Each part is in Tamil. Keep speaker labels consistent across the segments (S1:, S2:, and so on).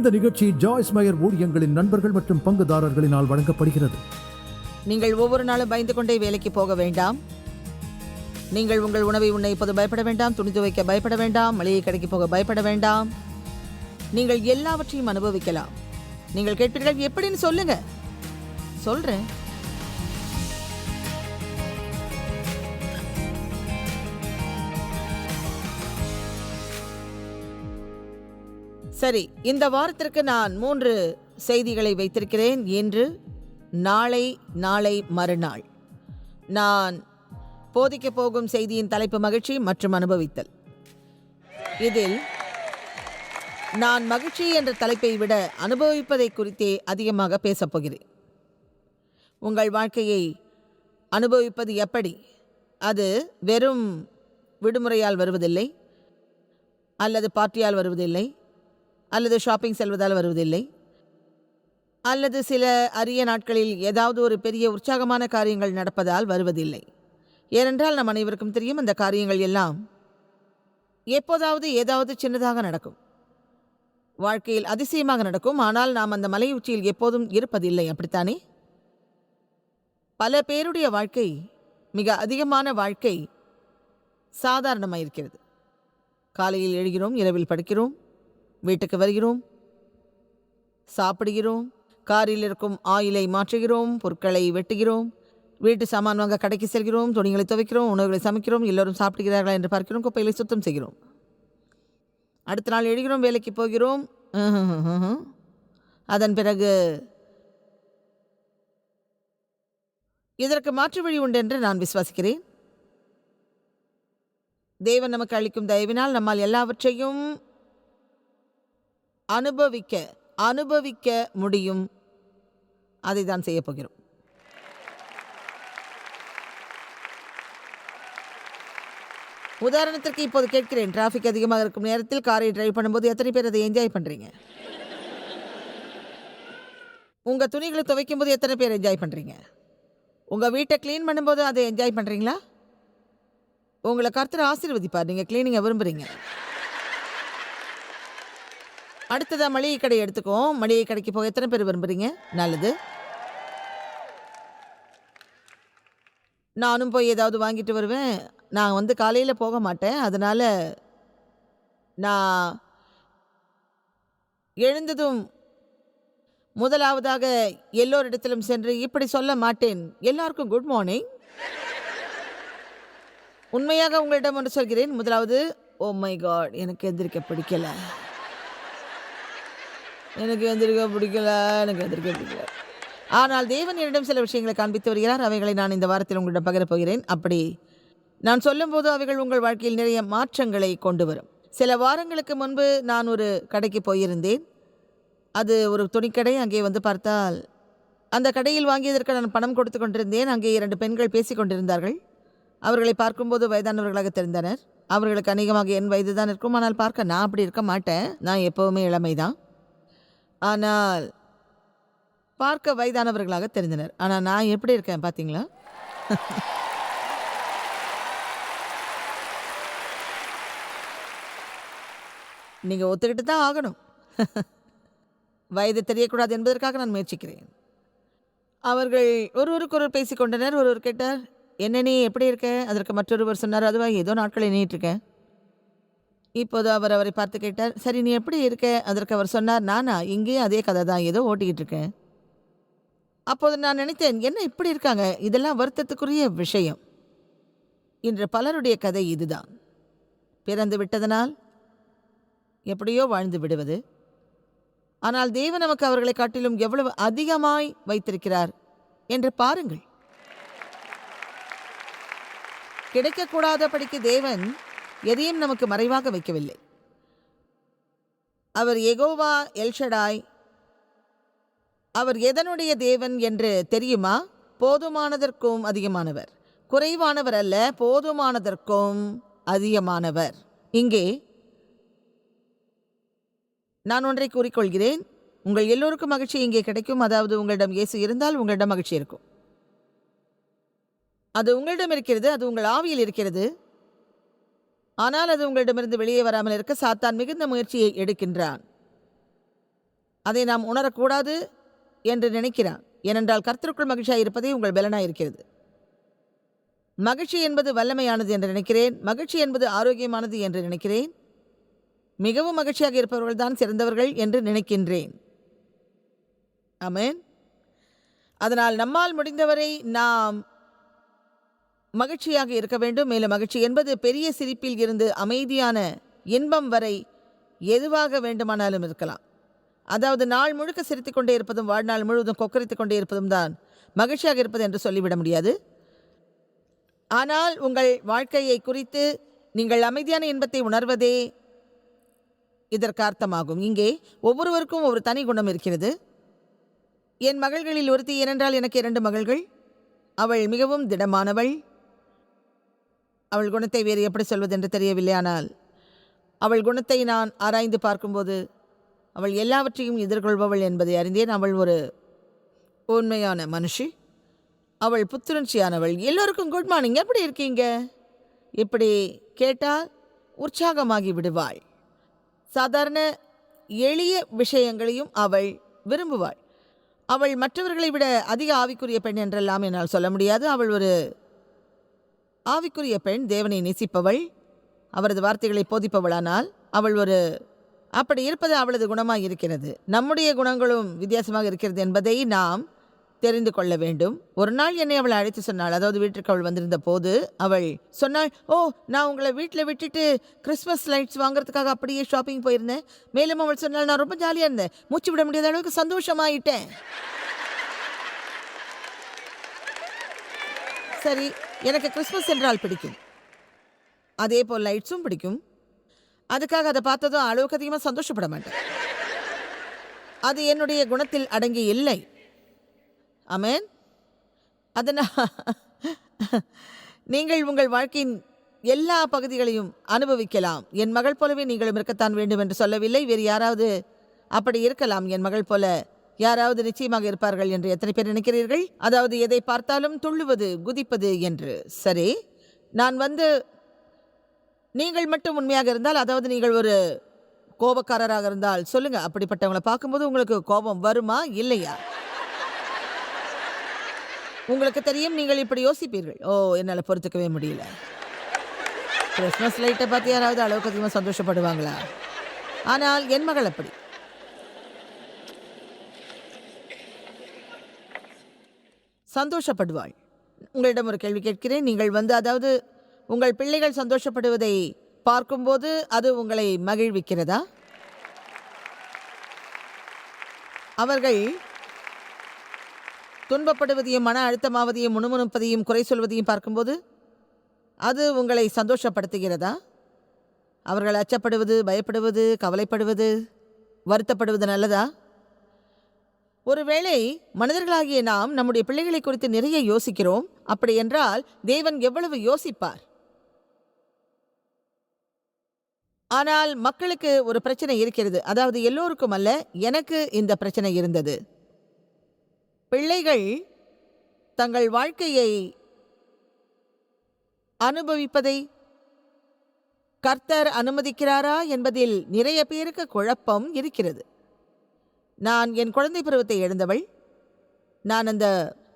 S1: இந்த நிகழ்ச்சி ஜாய்ஸ் மயர் ஊழியங்களின் நண்பர்கள் மற்றும் பங்குதாரர்களினால் வழங்கப்படுகிறது.
S2: நீங்கள் ஒவ்வொரு நாளும் பயந்து கொண்டே வேலைக்கு போக வேண்டாம். நீங்கள் உங்கள் உணவை உண்ண இப்போது பயப்பட வேண்டாம் துணி துவைக்க பயப்பட வேண்டாம் மளிகை கடைக்கு போக பயப்பட வேண்டாம். நீங்கள் எல்லாவற்றையும் அனுபவிக்கலாம். நீங்கள் கேட்பீர்கள் எப்படின்னு சொல்லுங்க. சொல்றேன். சரி இந்த வாரத்திற்கு நான் மூன்று செய்திகளை வைத்திருக்கிறேன். இன்று நாளை நாளை மறுநாள். நான் போதிக்கப் போகும் செய்தியின் தலைப்பு மகிழ்ச்சி மற்றும் அனுபவித்தல். இதில் நான் மகிழ்ச்சி என்ற தலைப்பை விட அனுபவிப்பதை குறித்தே அதிகமாக பேசப் போகிறேன். உங்கள் வாழ்க்கையை அனுபவிப்பது எப்படி? அது வெறும் விடுமுறையால் வருவதில்லை அல்லது பார்ட்டியால் வருவதில்லை அல்லது ஷாப்பிங் செல்வதால் வருவதில்லை. அல்லது சில அரிய நாட்களில் ஏதாவது ஒரு பெரிய உற்சாகமான காரியங்கள் நடப்பதால் வருவதில்லை. ஏனென்றால் நம் அனைவருக்கும் தெரியும் அந்த காரியங்கள் எல்லாம் எப்போதாவது ஏதாவது சின்னதாக நடக்கும். வாழ்க்கையில் அதிசயமாக நடக்கும். ஆனால் நாம் அந்த மலை உச்சியில் எப்போதும் இருப்பதில்லை. அப்படித்தானே? பல பேருடைய வாழ்க்கை மிக அதிகமான வாழ்க்கை சாதாரணமாக இருக்கிறது காலையில் எழுகிறோம் இரவில் படுக்கிறோம். வீட்டுக்கு வருகிறோம். சாப்பிடுகிறோம். காரில் இருக்கும் ஆயிலை மாற்றுகிறோம். பொருட்களை வெட்டுகிறோம். வீட்டு சாமான் வாங்க கடைக்கு செல்கிறோம். துணிகளை துவைக்கிறோம். உணவுகளை சமைக்கிறோம். எல்லோரும் சாப்பிடுகிறார்களா என்று பார்க்கிறோம். குப்பைகளை சுத்தம் செய்கிறோம். அடுத்த நாள் எழுகிறோம். வேலைக்கு போகிறோம். அதன் பிறகு இதற்கு மாற்று வழி உண்டு என்று நான் விசுவாசிக்கிறேன். தேவன் நமக்கு அளிக்கும் தயவினால் நம்மால் எல்லாவற்றையும் அனுபவிக்க அனுபவிக்க முடியும். அதை தான் செய்ய போகிறோம். உதாரணத்திற்கு இப்போது கேட்கிறேன். டிராஃபிக் அதிகமாக இருக்கும் நேரத்தில் காரை டிரைவ் பண்ணும்போது எத்தனை பேர் அதை என்ஜாய் பண்ணுறீங்க உங்கள் துணிகளை துவைக்கும் போது எத்தனை பேர் என்ஜாய் பண்ணுறீங்க உங்கள் வீட்டை க்ளீன் பண்ணும்போது அதை என்ஜாய் பண்ணுறீங்களா உங்களை கர்த்தர் ஆசீர்வதிப்பார். நீங்கள் க்ளீனிங்கை விரும்புறீங்க. அடுத்ததாக மளிகை கடை எடுத்துக்குவோம். மளிகை கடைக்கு போக எத்தனை பேர் விரும்புறீங்க? நல்லது. நானும் போய் ஏதாவது வாங்கிட்டு வருவேன். நான் வந்து காலையில் போக மாட்டேன். அதனால் நான் எழுந்ததும் முதலாவதாக எல்லோரிடத்திலும் சென்று இப்படி சொல்ல மாட்டேன். எல்லாருக்கும் குட் மார்னிங். உண்மையாக உங்களிடம் ஒன்று சொல்கிறேன். முதலாவது ஓ மை காட் எனக்கு எந்திரிக்க பிடிக்கல. எனக்கு எந்திரிக்க பிடிக்கல எனக்கு எந்திரிக்க பிடிக்கல. ஆனால் தேவன் என்னிடம் சில விஷயங்களை காண்பித்து வருகிறார். அவைகளை நான் இந்த வாரத்தில் உங்களிடம் பகிரப் போகிறேன். அப்படி நான் சொல்லும்போது அவைகள் உங்கள் வாழ்க்கையில் நிறைய மாற்றங்களை கொண்டு வரும். சில வாரங்களுக்கு முன்பு நான் ஒரு கடைக்கு போயிருந்தேன். அது ஒரு துணிக்கடை. அங்கே வந்து பார்த்தால் அந்த கடையில் வாங்கியதற்கு நான் பணம் கொடுத்து கொண்டிருந்தேன். அங்கே இரண்டு பெண்கள் பேசிக் கொண்டிருந்தார்கள். அவர்களை பார்க்கும்போது வயதானவர்களாக தெரிந்தனர். அவர்களுக்கு அநேகமாக என் வயது தான் இருக்கும். ஆனால் பார்க்க நான் அப்படி இருக்க மாட்டேன். நான் எப்போவுமே இளமை தான் ஆனால் பார்க்க வயதானவர்களாக தெரிந்தனர். ஆனால் நான் எப்படி இருக்கேன் பார்த்தீங்களா? நீங்கள் ஒத்துக்கிட்டு தான் ஆகணும். வயது தெரியக்கூடாது என்பதற்காக நான் முயற்சிக்கிறேன். அவர்கள் ஒருவருக்கொருவர் பேசிக்கொண்டனர் ஒருவர் கேட்டார் என்ன நீ எப்படி இருக்க? அதற்கு மற்றொருவர் சொன்னார் அதுவாக ஏதோ நாட்கள் எண்ணிட்டு இருக்கேன் இப்போது அவர் அவரை பார்த்து கேட்டார் சரி நீ எப்படி இருக்க? அதற்கு அவர் சொன்னார் நானா இங்கேயும் அதே கதை தான் ஏதோ ஓட்டிக்கிட்டு இருக்கேன். அப்போது நான் நினைத்தேன் என்ன இப்படி இருக்காங்க? இதெல்லாம் வருத்தத்துக்குரிய விஷயம். இன்று பலருடைய கதை இதுதான். பிறந்து விட்டதனால் எப்படியோ வாழ்ந்து விடுவது. ஆனால் தேவன் நமக்கு அவர்களை காட்டிலும் எவ்வளவு அதிகமாய் வைத்திருக்கிறார் என்று பாருங்கள். கிடைக்கக்கூடாதபடிக்கு தேவன் எதையும் நமக்கு மறைவாக வைக்கவில்லை. அவர் எகோவா எல்ஷடாய் அவர் எதனுடைய தேவன் என்று தெரியுமா? போதுமானதற்கும் அதிகமானவர். குறைவானவர் அல்ல போதுமானதற்கும் அதிகமானவர். இங்கே நான் ஒன்றை கூறிக்கொள்கிறேன். உங்கள் எல்லோருக்கும் மகிழ்ச்சி இங்கே கிடைக்கும். அதாவது உங்களிடம் இயேசு இருந்தால் உங்களிடம் மகிழ்ச்சி இருக்கும். அது உங்களிடம் இருக்கிறது அது உங்கள் ஆவியில் இருக்கிறது. ஆனால் அது உங்களிடமிருந்து வெளியே வராமல் இருக்க சாத்தான் மிகுந்த முயற்சியை எடுக்கின்றான். அதை நாம் உணரக்கூடாது என்று நினைக்கிறான். ஏனென்றால் கர்த்தருக்குள் மகிழ்ச்சியாக இருப்பதே உங்கள் பலனாக இருக்கிறது. மகிழ்ச்சி என்பது வல்லமையானது என்று நினைக்கிறேன். மகிழ்ச்சி என்பது ஆரோக்கியமானது என்று நினைக்கிறேன். மிகவும் மகிழ்ச்சியாக இருப்பவர்கள் தான் சிறந்தவர்கள் என்று நினைக்கின்றேன். ஆமென். அதனால் நம்மால் முடிந்தவரை நாம் மகிழ்ச்சியாக இருக்க வேண்டும். மேலும் மகிழ்ச்சி என்பது பெரிய சிரிப்பில் இருந்து அமைதியான இன்பம் வரை எதுவாக வேண்டுமானாலும் இருக்கலாம். அதாவது நாள் முழுக்க சிரித்துக் கொண்டே இருப்பதும் வாழ்நாள் முழுவதும் கொக்கரித்து கொண்டே இருப்பதும் தான் மகிழ்ச்சியாக இருப்பது என்று சொல்லிவிட முடியாது. ஆனால் உங்கள் வாழ்க்கையை குறித்து நீங்கள் அமைதியான இன்பத்தை உணர்வதே இதற்கு அர்த்தமாகும். இங்கே ஒவ்வொருவருக்கும் ஒரு தனி குணம் இருக்கிறது. என் மகள்களில் ஒருத்தி ஏனென்றால் எனக்கு இரண்டு மகள்கள். அவள் மிகவும் திடமானவள். அவள் குணத்தை வேறு எப்படி சொல்வதென்று தெரியவில்லை. ஆனால் அவள் குணத்தை நான் ஆராய்ந்து பார்க்கும்போது அவள் எல்லாவற்றையும் எதிர்கொள்பவள் என்பதை அறிந்தேன். அவள் ஒரு உண்மையான மனுஷி. அவள் புத்துணர்ச்சியானவள். எல்லோருக்கும் குட் மார்னிங் எப்படி இருக்கீங்க? இப்படி கேட்டால் உற்சாகமாகி விடுவாள். சாதாரண எளிய விஷயங்களையும் அவள் விரும்புவாள். அவள் மற்றவர்களை விட அதிக ஆவிக்குரிய பெண் என்றெல்லாம் என்னால் சொல்ல முடியாது. அவள் ஒரு ஆவிக்குரிய பெண் தேவனை நேசிப்பவள் அவரது வார்த்தைகளை போதிப்பவளானால் அவள் ஒரு அப்படி இருப்பது அவளது குணமாக இருக்கிறது. நம்முடைய குணங்களும் வித்தியாசமாக இருக்கிறது என்பதை நாம் தெரிந்து கொள்ள வேண்டும். ஒரு நாள் என்னை அவளை அழைத்து சொன்னாள். அதாவது வீட்டிற்கு அவள் வந்திருந்த போது அவள் சொன்னாள் ஓ நான் உங்களை வீட்டில் விட்டுட்டு கிறிஸ்மஸ் லைட்ஸ் வாங்குறதுக்காக அப்படியே ஷாப்பிங் போயிருந்தேன். மேலும் அவள் சொன்னாள் நான் ரொம்ப ஜாலியாக இருந்தேன். மூச்சு விட முடியாத அளவுக்கு சந்தோஷமாயிட்டேன். சரி எனக்கு கிறிஸ்மஸ் என்றால் பிடிக்கும். அதே போல் லைட்ஸும் பிடிக்கும். அதுக்காக அதை பார்த்ததும் அளவுக்கு அதிகமாக சந்தோஷப்பட மாட்டேன். அது என்னுடைய குணத்தில் அடங்கி இல்லை. அமேன் அதனால் நீங்கள் உங்கள் வாழ்க்கையின் எல்லா பகுதிகளையும் அனுபவிக்கலாம். என் மகள் போலவே நீங்களும் இருக்கத்தான் வேண்டும் என்று சொல்லவில்லை. வேறு யாராவது அப்படி இருக்கலாம். என் மகள் போல யாராவது நிச்சயமாக இருப்பார்கள் என்று எத்தனை பேர் நினைக்கிறீர்கள்? அதாவது எதை பார்த்தாலும் துள்ளுவது குதிப்பது என்று. சரி. நான் வந்து நீங்கள் மட்டும் உண்மையாக இருந்தால் அதாவது நீங்கள் ஒரு கோபக்காரராக இருந்தால் சொல்லுங்க அப்படிப்பட்டவங்களை பார்க்கும்போது உங்களுக்கு கோபம் வருமா இல்லையா? உங்களுக்கு தெரியும் நீங்கள் இப்படி யோசிப்பீர்கள். ஓ என்னால் பொறுத்துக்கவே முடியல. கிறிஸ்மஸ் லைட்டை பார்த்து யாராவது அளவுக்கு அதிகமாக சந்தோஷப்படுவாங்களா? ஆனால் என் மகள் அப்படி. சந்தோஷப்படுவாள் உங்களிடம் ஒரு கேள்வி கேட்கிறேன். நீங்கள் வந்து அதாவது உங்கள் பிள்ளைகள் சந்தோஷப்படுவதை பார்க்கும்போது அது உங்களை மகிழ்விக்கிறதா? அவர்கள் துன்பப்படுவதையும் மன அழுத்தமாவதையும் முணுமுணுப்பதையும் குறை சொல்வதையும் பார்க்கும்போது அது உங்களை சந்தோஷப்படுத்துகிறதா? அவர்கள் அச்சப்படுவது பயப்படுவது கவலைப்படுவது வருத்தப்படுவது நல்லதா? ஒருவேளை மனிதர்களாகிய நாம் நம்முடைய பிள்ளைகளை குறித்து நிறைய யோசிக்கிறோம். அப்படி என்றால் தேவன் எவ்வளவு யோசிப்பார்? ஆனால் மக்களுக்கு ஒரு பிரச்சனை இருக்கிறது. அதாவது எல்லோருக்கும் அல்ல எனக்கு இந்த பிரச்சனை இருந்தது. பிள்ளைகள் தங்கள் வாழ்க்கையை அனுபவிப்பதை கர்த்தர் அனுமதிக்கிறாரா என்பதில் நிறைய பேருக்கு குழப்பம் இருக்கிறது. நான் என் குழந்தை பருவத்தை எழுந்தவள். நான் அந்த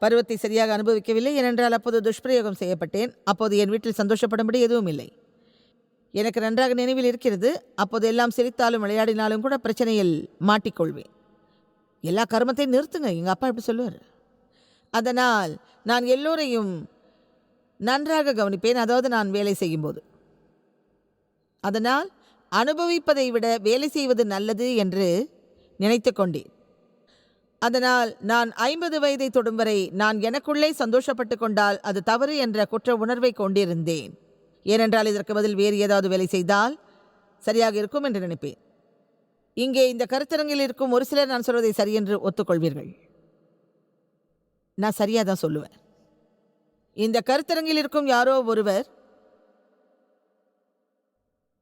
S2: பருவத்தை சரியாக அனுபவிக்கவில்லை ஏனென்றால் அப்போது துஷ்பிரயோகம் செய்யப்பட்டேன். அப்போது என் வீட்டில் சந்தோஷப்படும்படி எதுவும் இல்லை. எனக்கு நன்றாக நினைவில் இருக்கிறது. அப்போது எல்லாம் சிரித்தாலும் விளையாடினாலும் கூட பிரச்சனையில் மாட்டிக்கொள்வேன். எல்லா கர்மத்தையும் நிறுத்துங்க எங்கள் அப்பா இப்படி சொல்லுவார். அதனால் நான் எல்லோரையும் நன்றாக கவனிப்பேன் அதாவது நான் வேலை செய்யும்போது. அதனால் அனுபவிப்பதை விட வேலை செய்வது நல்லது என்று நினைத்து கொண்டேன் அதனால் நான் ஐம்பது வயதை தொடும் வரை நான் எனக்குள்ளே சந்தோஷப்பட்டு கொண்டால் அது தவறு என்ற குற்ற உணர்வை கொண்டிருந்தேன். ஏனென்றால் இதற்கு பதில் வேறு ஏதாவது வேலை செய்தால் சரியாக இருக்கும் என்று நினைப்பேன். இங்கே இந்த கருத்தரங்கில் இருக்கும் ஒரு சிலர் நான் சொல்வதை சரியென்று ஒத்துக்கொள்வீர்கள். நான் சரியாக தான் சொல்லுவேன். இந்த கருத்தரங்கில் இருக்கும் யாரோ ஒருவர்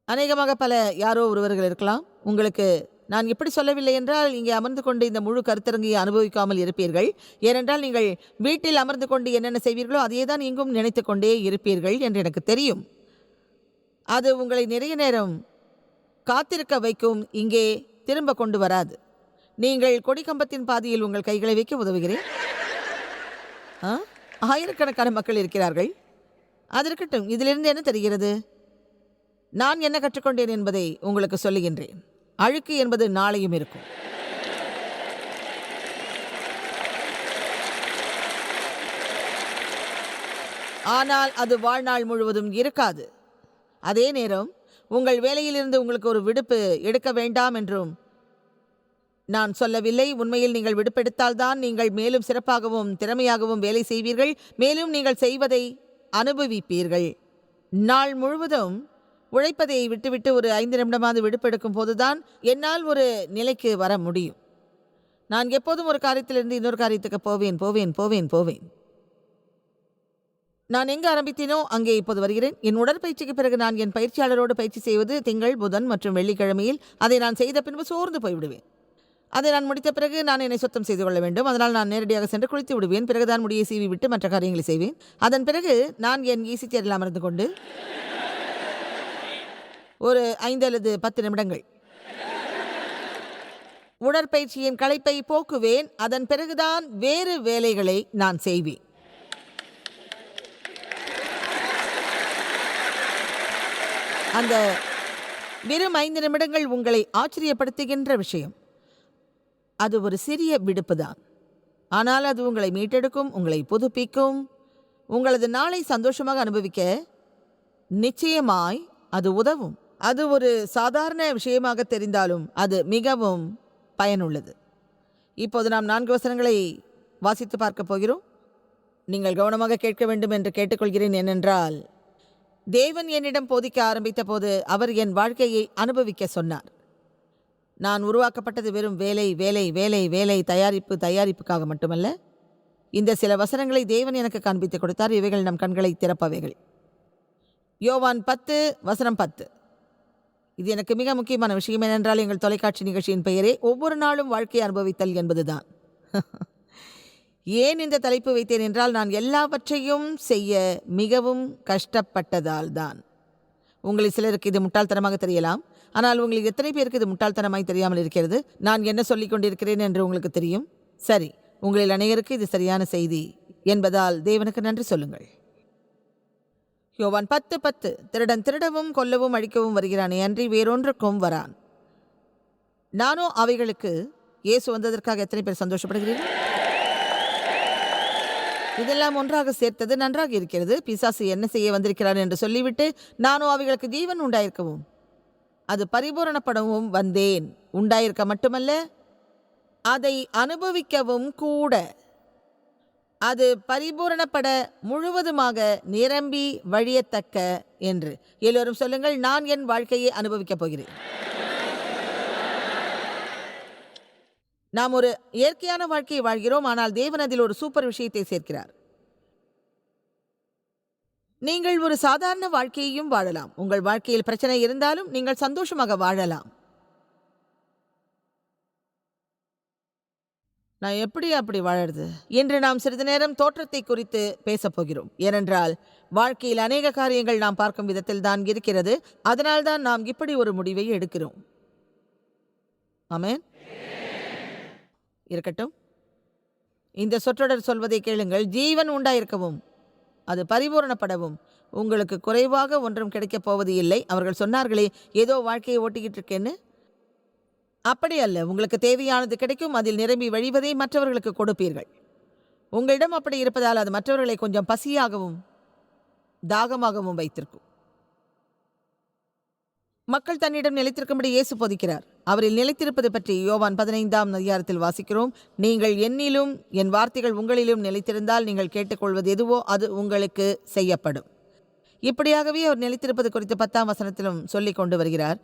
S2: அநேகமாக பல யாரோ ஒருவர்கள் இருக்கலாம். உங்களுக்கு நான் இப்படி சொல்லவில்லை என்றால் இங்கே அமர்ந்து கொண்டு இந்த முழு கருத்தரங்கையை அனுபவிக்காமல் இருப்பீர்கள். ஏனென்றால் நீங்கள் வீட்டில் அமர்ந்து கொண்டு என்னென்ன செய்வீர்களோ அதையே தான் இங்கும் நினைத்து கொண்டே இருப்பீர்கள் என்று எனக்கு தெரியும். அது உங்களை நிறைய நேரம் காத்திருக்க வைக்கும் இங்கே திரும்ப கொண்டு வராது. நீங்கள் கொடிக்கம்பத்தின் பாதியில் உங்கள் கைகளை வைக்க உதவுகிறேன். ஆ? ஆயிரக்கணக்கான மக்கள் இருக்கிறார்கள். அது இருக்கட்டும் இதிலிருந்து என்ன தெரிகிறது? நான் என்ன கற்றுக்கொண்டேன் என்பதை உங்களுக்கு சொல்லுகின்றேன். அழுக்கு என்பது நாளையும் இருக்கும். ஆனால் அது வாழ்நாள் முழுவதும் இருக்காது. அதே நேரம் உங்கள் வேலையிலிருந்து உங்களுக்கு ஒரு விடுப்பு எடுக்க வேண்டாம் என்றும் நான் சொல்லவில்லை. உண்மையில் நீங்கள் விடுப்பெடுத்தால்தான் நீங்கள் மேலும் சிறப்பாகவும் திறமையாகவும் வேலை செய்வீர்கள். மேலும் நீங்கள் செய்வதை அனுபவிப்பீர்கள். நாள் முழுவதும் உழைப்பதை விட்டுவிட்டு ஒரு ஐந்து நிமிடமாவது விடுப்பெடுக்கும் போதுதான் என்னால் ஒரு நிலைக்கு வர முடியும். நான் எப்போதும் ஒரு காரியத்திலிருந்து இன்னொரு காரியத்துக்கு போவேன் போவேன் போவேன் போவேன். நான் எங்கு ஆரம்பித்தேனோ அங்கே இப்போது வருகிறேன். என் உடற்பயிற்சிக்கு பிறகு நான் என் பயிற்சியாளரோடு பயிற்சி செய்வது திங்கள் புதன் மற்றும் வெள்ளிக்கிழமையில். அதை நான் செய்த பின்பு சோர்ந்து போய்விடுவேன். அதை நான் முடித்த பிறகு நான் என்னை சுத்தம் செய்து கொள்ள வேண்டும். அதனால் நான் நேரடியாக சென்று குளித்து விடுவேன். பிறகுதான் முடியை சீவி விட்டு மற்ற காரியங்களை செய்வேன். அதன் பிறகு நான் என் ஈசி சேரில் அமர்ந்து கொண்டு ஒரு ஐந்து அல்லது பத்து நிமிடங்கள். உடற்பயிற்சியின் களைப்பை போக்குவேன் அதன் பிறகுதான் வேறு வேலைகளை நான் செய்வேன். அந்த வெறும் ஐந்து நிமிடங்கள் உங்களை ஆச்சரியப்படுத்துகின்ற விஷயம். அது ஒரு சிறிய விடுப்பு தான். ஆனால் அது உங்களை மீட்டெடுக்கும் உங்களை புதுப்பிக்கும் உங்களது நாளை சந்தோஷமாக அனுபவிக்க நிச்சயமாய் அது உதவும். அது ஒரு சாதாரண விஷயமாக தெரிந்தாலும் அது மிகவும் பயனுள்ளது. இப்போது நாம் நான்கு வசனங்களை வாசித்து பார்க்க போகிறோம். நீங்கள் கவனமாக கேட்க வேண்டும் என்று கேட்டுக்கொள்கிறேன் ஏனென்றால் தேவன் என்னிடம் போதிக்க ஆரம்பித்த போது அவர் என் வாழ்க்கையை அனுபவிக்க சொன்னார். நான் உருவாக்கப்பட்டது வெறும் வேலை வேலை வேலை வேலை தயாரிப்பு தயாரிப்புக்காக மட்டுமல்ல. இந்த சில வசனங்களை தேவன் எனக்கு காண்பித்து கொடுத்தார். இவைகள் நம் கண்களை திறப்பவைகள். யோவான் பத்து வசனம் பத்து. இது எனக்கு மிக முக்கியமான விஷயம் என்னென்றால் எங்கள் தொலைக்காட்சி நிகழ்ச்சியின் பெயரே ஒவ்வொரு நாளும் வாழ்க்கையை அனுபவித்தல் என்பதுதான். ஏன் இந்த தலைப்பு வைத்தேன் என்றால் நான் எல்லாவற்றையும் செய்ய மிகவும் கஷ்டப்பட்டதால் தான். உங்களில் சிலருக்கு இது முட்டாள்தனமாக தெரியலாம். ஆனால் உங்களுக்கு எத்தனை பேருக்கு இது முட்டாள்தனமாய் தெரியாமல் இருக்கிறது? நான் என்ன சொல்லிக் கொண்டிருக்கிறேன் என்று உங்களுக்கு தெரியும்? சரி உங்களில் அனைவருக்கு இது சரியான செய்தி என்பதால் தேவனுக்கு நன்றி சொல்லுங்கள். யோவான் பத்து பத்து. திருடன் திருடவும் கொல்லவும் அழிக்கவும் வருகிறானே அன்றி வேறொன்றுக்கும் வரான். நானும் அவைகளுக்கு இயேசு வந்ததற்காக எத்தனை பேர் சந்தோஷப்படுகிறீர்கள்? இதெல்லாம் ஒன்றாக சேர்த்தது நன்றாக இருக்கிறது. பிசாசு என்ன செய்ய வந்திருக்கிறான் என்று சொல்லிவிட்டு நானும் அவைகளுக்கு ஜீவன் உண்டாயிருக்கவும் அது பரிபூரணப்படவும் வந்தேன். உண்டாயிருக்க மட்டுமல்ல அதை அனுபவிக்கவும் கூட. அது பரிபூரணப்பட முழுவதுமாக நிரம்பி வழியத்தக்க என்று. எல்லோரும் சொல்லுங்கள் நான் என் வாழ்க்கையை அனுபவிக்கப் போகிறேன். நாம் ஒரு இயற்கையான வாழ்க்கையை வாழ்கிறோம் ஆனால் தேவன் அதில் ஒரு சூப்பர் விஷயத்தை சேர்க்கிறார். நீங்கள் ஒரு சாதாரண வாழ்க்கையையும் வாழலாம். உங்கள் வாழ்க்கையில் பிரச்சனை இருந்தாலும் நீங்கள் சந்தோஷமாக வாழலாம். நான் எப்படி அப்படி வாழறது? இன்று நாம் சிறிது நேரம் தோற்றத்தை குறித்து பேசப் போகிறோம். ஏனென்றால் வாழ்க்கையில் அநேக காரியங்கள் நாம் பார்க்கும் விதத்தில் தான் இருக்கிறது. அதனால்தான் நாம் இப்படி ஒரு முடிவை எடுக்கிறோம். ஆமேன். இருக்கட்டும். இந்த சொற்றொடர் சொல்வதை கேளுங்கள். ஜீவன் உண்டாயிருக்கவும் அது பரிபூரணப்படவும் உங்களுக்கு குறைவாக ஒன்றும் கிடைக்கப் போவது இல்லை அவர்கள் சொன்னார்களே ஏதோ வாழ்க்கையை ஓட்டிக்கிட்டு இருக்கேன்னு. அப்படி அல்ல. உங்களுக்கு தேவையானது கிடைக்கும் அதில் நிரம்பி வழிவதை மற்றவர்களுக்கு கொடுப்பீர்கள். உங்களிடம் அப்படி இருப்பதால் அது மற்றவர்களை கொஞ்சம் பசியாகவும் தாகமாகவும் வைத்திருக்கும். மக்கள் தன்னிடம் நிலைத்திருக்கும்படி இயேசு போதிக்கிறார். அவரில் நிலைத்திருப்பது பற்றி யோவான் பதினைந்தாம் அதிகாரத்தில் வாசிக்கிறோம். நீங்கள் என்னிலும் என் வார்த்தைகள் உங்களிலும் நிலைத்திருந்தால் நீங்கள் கேட்டுக்கொள்வது எதுவோ அது உங்களுக்கு செய்யப்படும். இப்படியாகவே அவர் நிலைத்திருப்பது குறித்து பத்தாம் வசனத்திலும் சொல்லிக் கொண்டு வருகிறார்.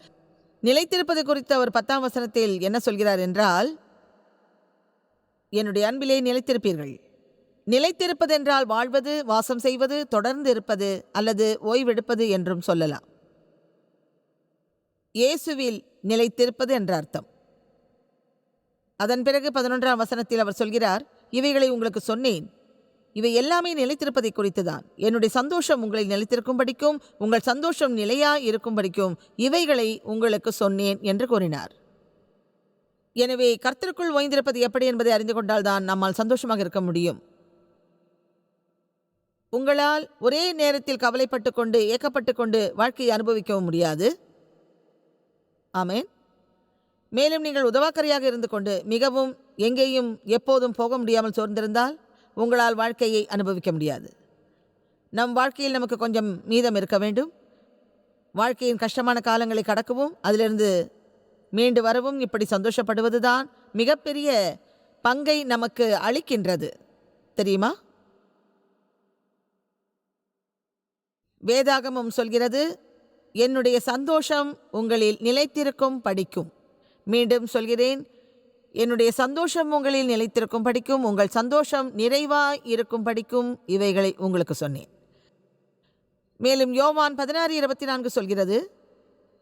S2: நிலைத்திருப்பது குறித்து அவர் பத்தாம் வசனத்தில் என்ன சொல்கிறார் என்றால் என்னுடைய அன்பிலே நிலைத்திருப்பீர்கள். நிலைத்திருப்பதென்றால் வாழ்வது வாசம் செய்வது தொடர்ந்து இருப்பது அல்லது ஓய்வெடுப்பது என்றும் சொல்லலாம். இயேசுவில் நிலைத்திருப்பது என்ற அர்த்தம். அதன் பிறகு பதினொன்றாம் வசனத்தில் அவர் சொல்கிறார் இவைகளை உங்களுக்கு சொன்னேன். இவை எல்லாமே நிலைத்திருப்பதை குறித்துதான். என்னுடைய சந்தோஷம் உங்களில் நிலைத்திருக்கும்படிக்கும் உங்கள் சந்தோஷம் நிலையா இருக்கும்படிக்கும் இவைகளை உங்களுக்கு சொன்னேன் என்று கூறினார். எனவே கர்த்தருக்குள் ஓய்ந்திருப்பது எப்படி என்பதை அறிந்து கொண்டால்தான் நம்மால் சந்தோஷமாக இருக்க முடியும். உங்களால் ஒரே நேரத்தில் கவலைப்பட்டு கொண்டு ஏக்கப்பட்டு கொண்டு வாழ்க்கையை அனுபவிக்கவும் முடியாது. ஆமேன். மேலும் நீங்கள் உதவாக்கரையாக இருந்து கொண்டு மிகவும் எங்கேயும் எப்போதும் போக முடியாமல் சோர்ந்திருந்தால்? உங்களால் வாழ்க்கையை அனுபவிக்க முடியாது. நம் வாழ்க்கையில் நமக்கு கொஞ்சம் மீதம் இருக்க வேண்டும். வாழ்க்கையின் கஷ்டமான காலங்களை கடக்கவும். அதிலிருந்து மீண்டு வரவும் இப்படி சந்தோஷப்படுவதுதான் மிகப்பெரிய பங்கை நமக்கு அளிக்கின்றது. தெரியுமா? வேதாகமம் சொல்கிறது என்னுடைய சந்தோஷம் உங்களில் நிலைத்திருக்கும் படிக்கும். மீண்டும் சொல்கிறேன் என்னுடைய சந்தோஷம் உங்களில் நிலைத்திருக்கும் படிக்கும் உங்கள் சந்தோஷம் நிறைவாய் இருக்கும் படிக்கும் இவைகளை உங்களுக்கு சொன்னேன். மேலும் யோவான் பதினாறு இருபத்தி நான்கு சொல்கிறது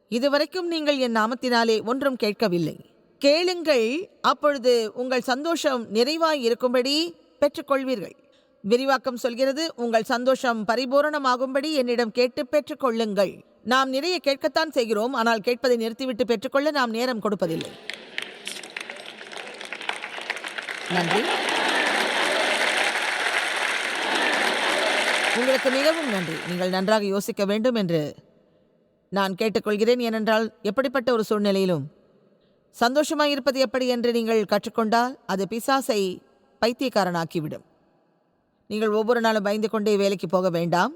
S2: இதுவரைக்கும் நீங்கள் என் நாமத்தினாலே ஒன்றும் கேட்கவில்லை. கேளுங்கள் அப்பொழுது உங்கள் சந்தோஷம் நிறைவாய் இருக்கும்படி பெற்றுக்கொள்வீர்கள். விரிவாக்கம் சொல்கிறது உங்கள் சந்தோஷம் பரிபூரணமாகும்படி என்னிடம் கேட்டு பெற்றுக்கொள்ளுங்கள். நாம் நிறைய கேட்கத்தான் செய்கிறோம் ஆனால் கேட்பதை நிறுத்திவிட்டு பெற்றுக்கொள்ள நாம் நேரம் கொடுப்பதில்லை. நன்றி. உங்களுக்கு மிகவும் நன்றி. நீங்கள் நன்றாக யோசிக்க வேண்டும் என்று நான் கேட்டுக்கொள்கிறேன். ஏனென்றால் எப்படிப்பட்ட ஒரு சூழ்நிலையிலும் சந்தோஷமாக இருப்பது எப்படி என்று நீங்கள் கற்றுக்கொண்டால் அது பிசாசை பைத்தியக்காரனாக்கிவிடும். நீங்கள் ஒவ்வொரு நாளும் பயந்து கொண்டே வேலைக்கு போக வேண்டாம்.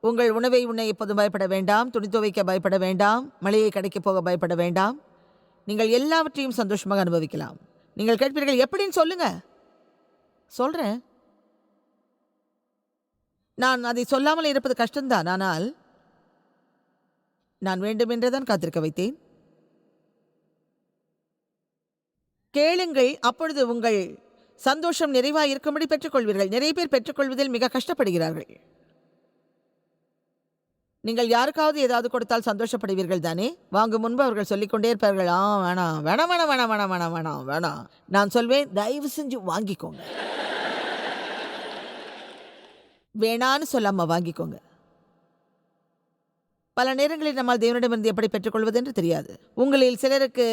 S2: உங்கள் உணவை உன்னை எப்போதும் பயப்பட வேண்டாம். துணி துவைக்க பயப்பட வேண்டாம். மளிகை கடைக்கு போக பயப்பட வேண்டாம். நீங்கள் எல்லாவற்றையும் சந்தோஷமாக அனுபவிக்கலாம். நீங்கள் கேட்பீர்கள் எப்படின்னு சொல்லுங்க. சொல்றேன். நான் அதை சொல்லாமல் இருப்பது கஷ்டம்தான் ஆனால் நான் வேண்டுமென்றே தான் காத்திருக்க வைத்தேன். கேளுங்கள் அப்பொழுது உங்கள் சந்தோஷம் நிறைவாக இருக்கும்படி பெற்றுக்கொள்வீர்கள். நிறைய பேர் பெற்றுக்கொள்வதில் மிக கஷ்டப்படுகிறார்கள். நீங்கள் யாருக்காவது ஏதாவது கொடுத்தால் சந்தோஷப்படுவீர்கள் தானே? வாங்கும் முன்பு அவர்கள் சொல்லிக்கொண்டே இருப்பார்கள் ஆ வேணாம் வேணாம் வேணாம் வேணாம் வேணாம் வேணாம் வேணாம் வேணாம் நான் சொல்வேன் தயவு செஞ்சு வாங்கிக்கோங்க. வேணான்னு சொல்லாம வாங்கிக்கோங்க. பல நேரங்களில் நம்மால் தேவனிடமிருந்து எப்படி பெற்றுக்கொள்வது என்று தெரியாது. உங்களில் சிலருக்கு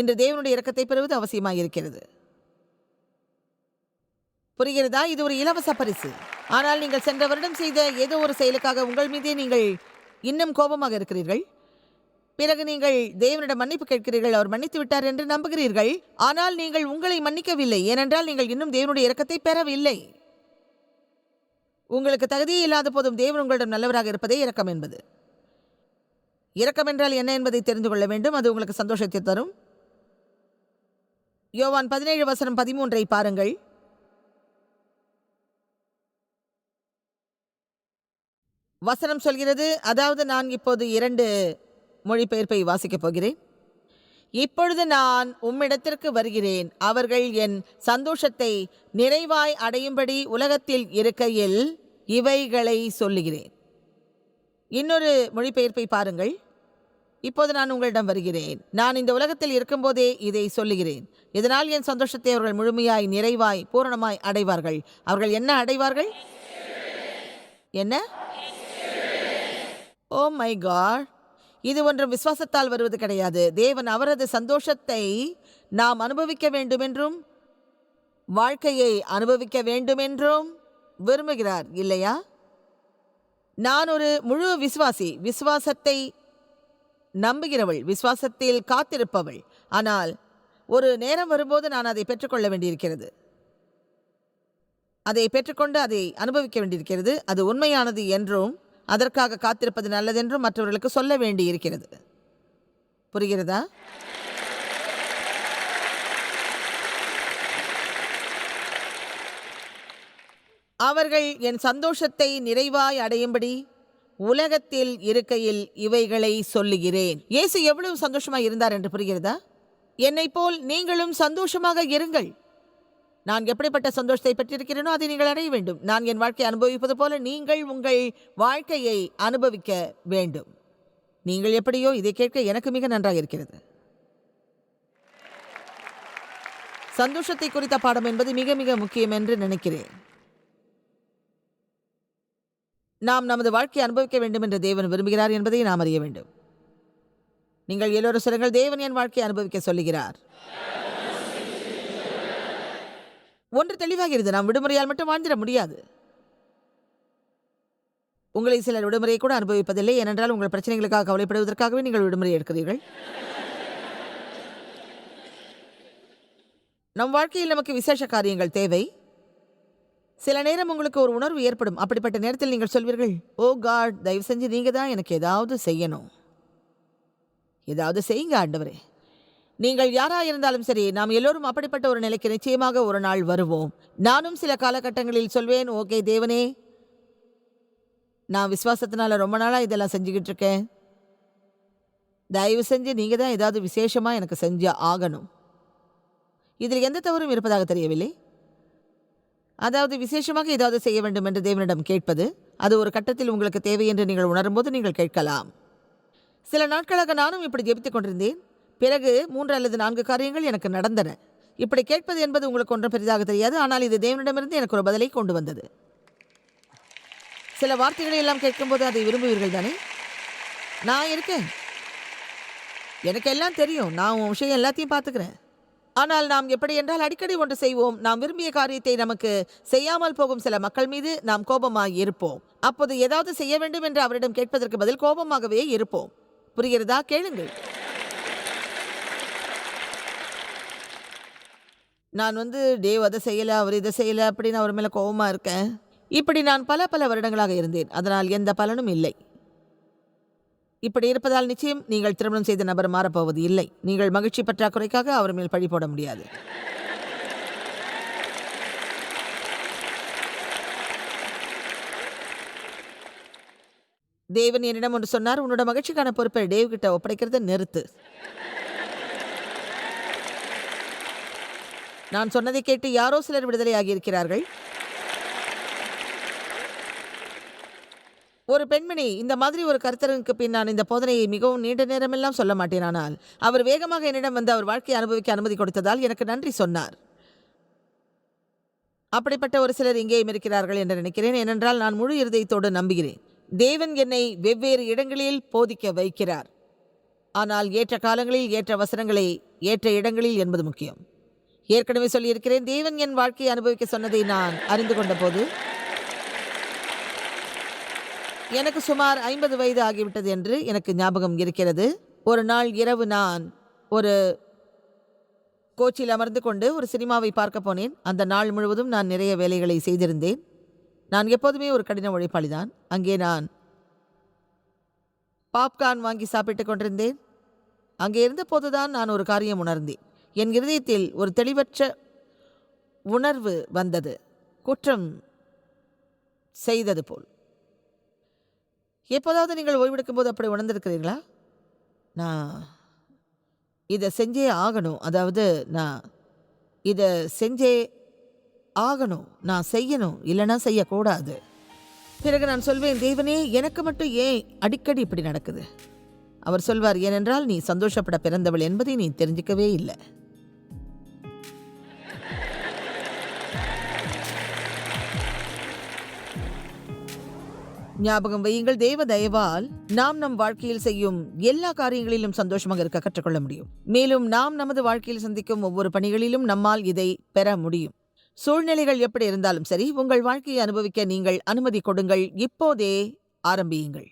S2: இன்று தேவனுடைய இரக்கத்தை பெறுவது அவசியமாக இருக்கிறது புரிகிறதா? இது ஒரு இலவச பரிசு. ஆனால் நீங்கள் சென்ற வருடம் செய்த ஏதோ ஒரு செயலுக்காக உங்கள் மீதே நீங்கள் இன்னும் கோபமாக இருக்கிறீர்கள். பிறகு நீங்கள் தேவனிடம் மன்னிப்பு கேட்கிறீர்கள் அவர் மன்னித்து விட்டார் என்று நம்புகிறீர்கள். ஆனால் நீங்கள் உங்களை மன்னிக்கவில்லை ஏனென்றால் நீங்கள் இன்னும் தேவனுடைய இரக்கத்தை பெறவில்லை. உங்களுக்கு தகுதியே இல்லாத போதும் தேவன் உங்களிடம் நல்லவராக இருப்பதே இரக்கம் என்பது. இரக்கம் என்றால் என்ன என்பதை தெரிந்து கொள்ள வேண்டும் அது உங்களுக்கு சந்தோஷத்தை தரும். யோவான் பதினேழு வசனம் பதிமூன்றை பாருங்கள். வசனம் சொல்கிறது அதாவது நான் இப்போது இரண்டு மொழிபெயர்ப்பை வாசிக்கப் போகிறேன். இப்பொழுது நான் உம்மிடத்திற்கு வருகிறேன். அவர்கள் என் சந்தோஷத்தை நிறைவாய் அடையும்படி உலகத்தில் இருக்கையில் இவைகளை சொல்லுகிறேன். இன்னொரு மொழிபெயர்ப்பை பாருங்கள். இப்போது நான் உங்களிடம் வருகிறேன். நான் இந்த உலகத்தில் இருக்கும்போதே இதை சொல்லுகிறேன். இதனால் என் சந்தோஷத்தை அவர்கள் முழுமையாய் நிறைவாய் பூரணமாய் அடைவார்கள். அவர்கள் என்ன அடைவார்கள்? என்ன? ஓ மை காட் இது ஒன்றும் விசுவாசத்தால் வருவது கிடையாது. தேவன் அவரது சந்தோஷத்தை நாம் அனுபவிக்க வேண்டுமென்றும் வாழ்க்கையை அனுபவிக்க வேண்டுமென்றும் விரும்புகிறார் இல்லையா? நான் ஒரு முழு விசுவாசி விசுவாசத்தை நம்புகிறவள் விசுவாசத்தில் காத்திருப்பவள். ஆனால் ஒரு நேரம் வரும்போது நான் அதை பெற்றுக்கொள்ள வேண்டியிருக்கிறது. அதை பெற்றுக்கொண்டு அதை அனுபவிக்க வேண்டியிருக்கிறது. அது உண்மையானது என்றும் அதற்காக காத்திருப்பது நல்லதென்றும் மற்றவர்களுக்கு சொல்ல வேண்டியிருக்கிறது. புரிகிறதா? அவர்கள் என் சந்தோஷத்தை நிறைவாய் அடையும்படி உலகத்தில் இருக்கையில் இவைகளை சொல்லுகிறேன். இயேசு எவ்வளவு சந்தோஷமாக இருந்தார் என்று புரிகிறதா? என்னைப் போல் நீங்களும் சந்தோஷமாக இருங்கள். நான் எப்படிப்பட்ட சந்தோஷத்தை பெற்றிருக்கிறேனோ அதை நீங்கள் அடைய வேண்டும். நான் என் வாழ்க்கையை அனுபவிப்பது போல நீங்கள் உங்கள் வாழ்க்கையை அனுபவிக்க வேண்டும். நீங்கள் எப்படியோ இதை கேட்க எனக்கு மிக நன்றாக இருக்கிறது. சந்தோஷத்தை குறித்த பாடம் என்பது மிக மிக முக்கியம் என்று நினைக்கிறேன். நாம் நமது வாழ்க்கையை அனுபவிக்க வேண்டும் என்று தேவன் விரும்புகிறார் என்பதை நாம் அறிய வேண்டும். நீங்கள் எல்லோரும் சொல்லுங்கள் தேவன் என் வாழ்க்கையை அனுபவிக்க சொல்லுகிறார். ஒன்று தெளிவாகிறது. நாம் விடுமுறையால் மட்டும் வாழ்ந்திட முடியாது. உங்களை சிலர் விடுமுறையை கூட அனுபவிப்பதில்லை. ஏனென்றால் உங்கள் பிரச்சனைகளுக்காக கவலைப்படுவதற்காகவே நீங்கள் விடுமுறை எடுக்கிறீர்கள். நம் வாழ்க்கையில் நமக்கு விசேஷ காரியங்கள் தேவை. சில நேரம் உங்களுக்கு ஒரு உணர்வு ஏற்படும். அப்படிப்பட்ட நேரத்தில் நீங்கள் சொல்வீர்கள் ஓ காட் தயவு செஞ்சு நீங்க தான் எனக்கு ஏதாவது செய்யணும். ஏதாவது செய்யுங்க ஆண்டவரே. நீங்கள் யாராக இருந்தாலும் சரி நாம் எல்லோரும் அப்படிப்பட்ட ஒரு நிலைக்கு நிச்சயமாக ஒரு நாள் வருவோம். நானும் சில காலகட்டங்களில் சொல்வேன் ஓகே தேவனே நான் விசுவாசத்தினால ரொம்ப நாளாக இதெல்லாம் செஞ்சுக்கிட்டு இருக்கேன் தயவு செஞ்சு நீங்கள் தான் ஏதாவது விசேஷமாக எனக்கு செஞ்சு ஆகணும். இதில் எந்த தவறும் இருப்பதாக தெரியவில்லை. அதாவது விசேஷமாக ஏதாவது செய்ய வேண்டும் என்று தேவனிடம் கேட்பது அது ஒரு கட்டத்தில் உங்களுக்கு தேவை என்று நீங்கள் உணரும்போது நீங்கள் கேட்கலாம். சில நாட்களாக நானும் இப்படி ஜெபித்துக் கொண்டிருந்தேன். பிறகு மூன்று அல்லது நான்கு காரியங்கள் எனக்கு நடந்தன. இப்படி கேட்பது என்பது உங்களுக்கு ஒன்றும் பெரிதாக தெரியாது. ஆனால் இது தேவனிடமிருந்து எனக்கு ஒரு பதிலை கொண்டு வந்தது. சில வார்த்தைகளை எல்லாம் கேட்கும்போது அதை விரும்புவீர்கள் தானே? நான் இருக்கேன். எனக்கு எல்லாம் தெரியும். நான் உன் விஷயம் எல்லாத்தையும் பார்த்துக்கிறேன். ஆனால் நாம் எப்படி என்றால் அடிக்கடி ஒன்று செய்வோம். நாம் விரும்பிய காரியத்தை நமக்கு செய்யாமல் போகும் சில மக்கள் மீது நாம் கோபமாக இருப்போம். அப்போது ஏதாவது செய்ய வேண்டும் என்று அவரிடம் கேட்பதற்கு பதில் கோபமாகவே இருப்போம். புரிகிறதா? கேளுங்கள். நான் வந்து டேவ் அதை செய்யலை அவர் இதை செய்யலை அப்படின்னு அவர் மேலே கோபமாக இருக்கேன். இப்படி நான் பல பல வருடங்களாக இருந்தேன். அதனால் எந்த பலனும் இல்லை. இப்படி இருப்பதால் நிச்சயம் நீங்கள் திருமணம் செய்த நபர் மாறப்போவது இல்லை. நீங்கள் மகிழ்ச்சி பற்றாக்குறைக்காக அவர் மேல் பழி போட முடியாது. தேவன் என்னிடம் ஒன்று சொன்னார். உன்னோட மகிழ்ச்சிக்கான பொறுப்பை டேவ் கிட்ட ஒப்படைக்கிறத நிறுத்து. நான் சொன்னதை கேட்டு யாரோ சிலர் விடுதலையாகி இருக்கிறார்கள் ஒரு பெண்மணி இந்த மாதிரி ஒரு கருத்தருக்கு பின் நான் இந்த போதனையை மிகவும் நீண்ட நேரமெல்லாம் சொல்ல மாட்டேன் ஆனால் அவர் வேகமாக என்னிடம் வந்து அவர் வாழ்க்கையை அனுபவிக்க அனுமதி கொடுத்ததால் எனக்கு நன்றி சொன்னார். அப்படிப்பட்ட ஒரு சிலர் இங்கேயும் இருக்கிறார்கள் என்று நினைக்கிறேன். ஏனென்றால் நான் முழு இருதயத்தோடு நம்புகிறேன். தேவன் என்னை வெவ்வேறு இடங்களில் போதிக்க வைக்கிறார். ஆனால் ஏற்ற காலங்களில் ஏற்ற வசனங்களை ஏற்ற இடங்களில் என்பது முக்கியம். ஏற்கனவே சொல்லியிருக்கிறேன் தேவன் என் வாழ்க்கையை அனுபவிக்க சொன்னதை நான் அறிந்து கொண்ட போது எனக்கு சுமார் ஐம்பது வயது ஆகிவிட்டது என்று எனக்கு ஞாபகம் இருக்கிறது. ஒரு நாள் இரவு நான் ஒரு கோச்சில் அமர்ந்து கொண்டு ஒரு சினிமாவை பார்க்க போனேன். அந்த நாள் முழுவதும் நான் நிறைய வேலைகளை செய்திருந்தேன். நான் எப்போதுமே ஒரு கடின உழைப்பாளிதான். அங்கே நான் பாப்கார்ன் வாங்கி சாப்பிட்டுக் கொண்டிருந்தேன். அங்கே இருந்தபோதுதான் நான் ஒரு காரியம் உணர்ந்தேன். என் இருதயத்தில் ஒரு தெளிவற்ற உணர்வு வந்தது. குற்றம் செய்தது போல். எப்போதாவது நீங்கள் ஓய்வெடுக்கும் போது அப்படி உணர்ந்திருக்கிறீர்களா? நான் இதை செஞ்சே ஆகணும். அதாவது நான் இதை செஞ்சே ஆகணும். நான் செய்யணும். இல்லைன்னா செய்யக்கூடாது. பிறகு நான் சொல்வேன் தேவனே எனக்கு மட்டும் ஏன் அடிக்கடி இப்படி நடக்குது? அவர் சொல்வார் ஏனென்றால் நீ சந்தோஷப்பட பிறந்தவள் என்பதை நீ தெரிஞ்சிக்கவே இல்லை. ஞாபகம் வையுங்கள் தேவ தயவால் நாம் நம் வாழ்க்கையில் செய்யும் எல்லா காரியங்களிலும் சந்தோஷமாக இருக்க கற்றுக்கொள்ள முடியும். மேலும் நாம் நமது வாழ்க்கையில் சந்திக்கும் ஒவ்வொரு பணிகளிலும் நம்மால் இதை பெற முடியும். சூழ்நிலைகள் எப்படி இருந்தாலும் சரி உங்கள் வாழ்க்கையை அனுபவிக்க நீங்கள் அனுமதி கொடுங்கள். இப்போதே ஆரம்பியுங்கள்.